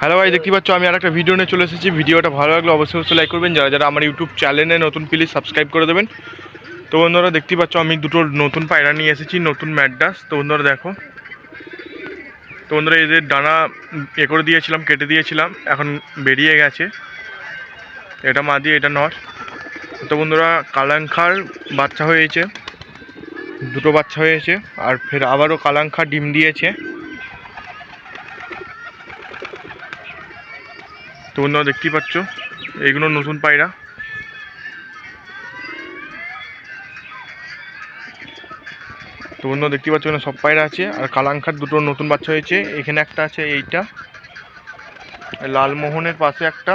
Hello ভাই, দেখতে পাচ্ছ, আমি আর একটা ভিডিও নিয়ে চলে এসেছি। ভিডিওটা ভালো লাগলে অবশ্যই অবশ্যই লাইক করবেন। যারা যারা আমার ইউটিউব চ্যানেলে নতুন প্লিজ সাবস্ক্রাইব করে দেবেন। তো বন্ধুরা, দেখতে পাচ্ছ, আমি দুটো নতুন পায়রা নিয়ে এসেছি, নতুন ম্যাডাস তো বন্ধুরা, দেখো। তো বন্ধুরা এদের ডানা এ করে দিয়েছিলাম, কেটে দিয়েছিলাম, এখন বেরিয়ে গেছে। এটা মাদি এটা নর। তো বন্ধুরা, কালাংখার বাচ্চা হয়েছে। দুটো বাচ্চা হয়েছে, আর ফের আবারও কালাংখা ডিম দিয়েছে। তো বন্ধুরা দেখতেই পাচ্ছ এইগুলো নতুন পায়রা। তো বন্ধুরা দেখতেই পাচ্ছ, এখানে সব পায়রা আছে, আর কালাংখার দুটো নতুন বাচ্চা হয়েছে, এখানে একটা আছে এইটা, লালমোহনের পাশে একটা,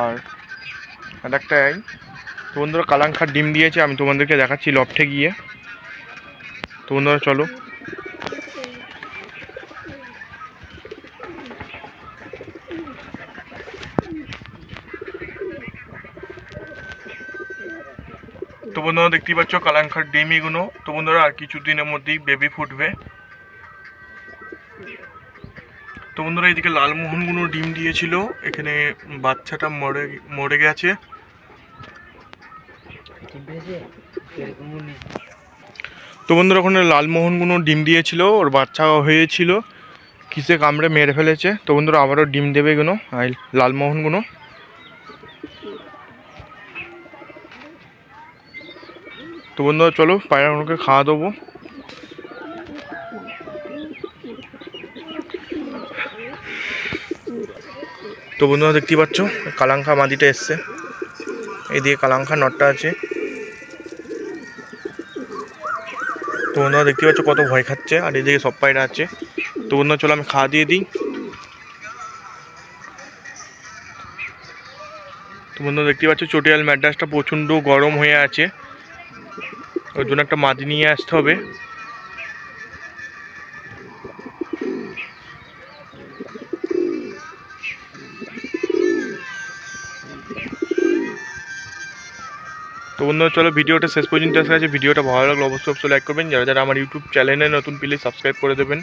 আর আর একটা এই। তো বন্ধুরা ডিম দিয়েছে, আমি তোমাদেরকে দেখাচ্ছি লফটে গিয়ে। তো বন্ধুরা চলো তো বন্ধুরা দেখতেই পাচ্ছ, কালাংখার ডিম এগুলো তো বন্ধুরা আর কিছু দিনের মধ্যেই বেবি ফুটবে। তো বন্ধুরা এদিকে লালমোহনগুলো ডিম দিয়েছিল। এখানে বাচ্চাটা মরে মরে গেছে। তো বন্ধুরা ওখানে লালমোহনগুলো ডিম দিয়েছিল। ওর বাচ্চা হয়েছিল। কিসে কামড়ে মেরে ফেলেছে। তো বন্ধুরা আবারও ডিম দেবে এগুলো আর লালমোহনগুলো। তো বন্ধুরা, চলো পায়রাগুলোকে খাওয়া দেবো। তো বন্ধুরা, দেখতেই পাচ্ছ, কালাংখা মাদিটা এসছে। এইদিকে কালাঙ্খা নটটা আছে। তো বন্ধুরা দেখতে পাচ্ছ, কত ভয় খাচ্ছে, আর এদিকে সব পায়রা আছে। তো বন্ধুরা, চলো আমি খাওয়া দিয়ে দিই। তো বন্ধুরা দেখতে পাচ্ছ, চটিয়াল ম্যাড্রাসটা প্রচণ্ড গরম হয়ে আছে। ওর জন্য একটা মাদি নিয়ে আসতে হবে। তো বন্ধু চলো ভিডিওটা শেষ পর্যন্ত আসা আছে। ভিডিওটা ভালো লাগল অবশ্যই অবশ্যই লাইক করবেন। যারা যারা আমার ইউটিউব চ্যানেলে নতুন প্লিজ সাবস্ক্রাইব করে দেবেন।